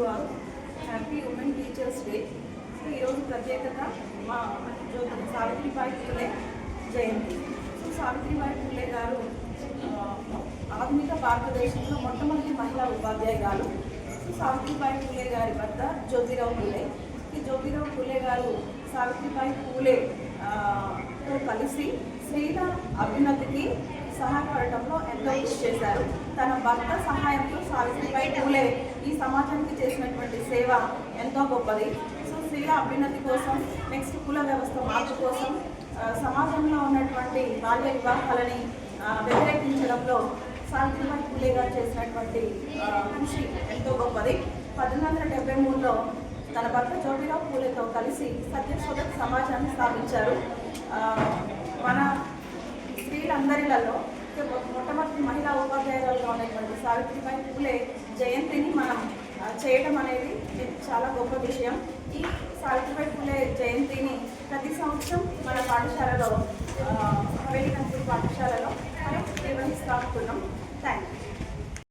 To all happy women teachers day so ఈరోజు ప్రత్యేకత మా జ్యోతి సావిత్రిబాయి పూలే జయంతి. సో సావిత్రిబాయి పూలే గారు ఆధునిక భారతదేశంలో మొట్టమొదటి మహిళా ఉపాధ్యాయురాలు సో సావిత్రిబాయి పూలే గారి భర్త జ్యోతిరావు పూలే. ఈ జ్యోతిరావు పూలే గారు సావిత్రిబాయి పూలే తో కలిసి స్త్రీల అభ్యున్నతికి సహాయపడటంలో ఎంతో కృషి చేశారు. తన భర్త సహాయంతో సావిత్రిబాయి పూలే ఈ సమాజానికి చేసినటువంటి సేవ ఎంతో గొప్పది. సో స్త్రీల అభ్యున్నతి కోసం నెక్స్ట్ కుల వ్యవస్థ మార్పు కోసం సమాజంలో ఉన్నటువంటి బాల్య వివాహాలని వ్యతిరేకించడంలో సావిత్రిబాయి పూలే గారు చేసినటువంటి కృషి ఎంతో గొప్పది. పద్దెనిమిది వందల డెబ్బై మూడులో తన భర్త జ్యోతిరావు పూలేతో కలిసి సత్యశోధక సమాజాన్ని స్థాపించారు. ఆ, మొట్టమొదటి మహిళా ఉపాధ్యాయురాలుగా ఉన్నటువంటి సావిత్రిబాయి పూలే జయంతిని మనం చేయటం చేయడం అనేది చాలా గొప్ప విషయం. ఈ సావిత్రిబాయి పూలే జయంతిని ప్రతి సంవత్సరం మన పాఠశాలలో వెళ్ళినప్పుడు పాఠశాలలో మనం నిర్వహిస్తూ ఉంటున్నాం. Thank you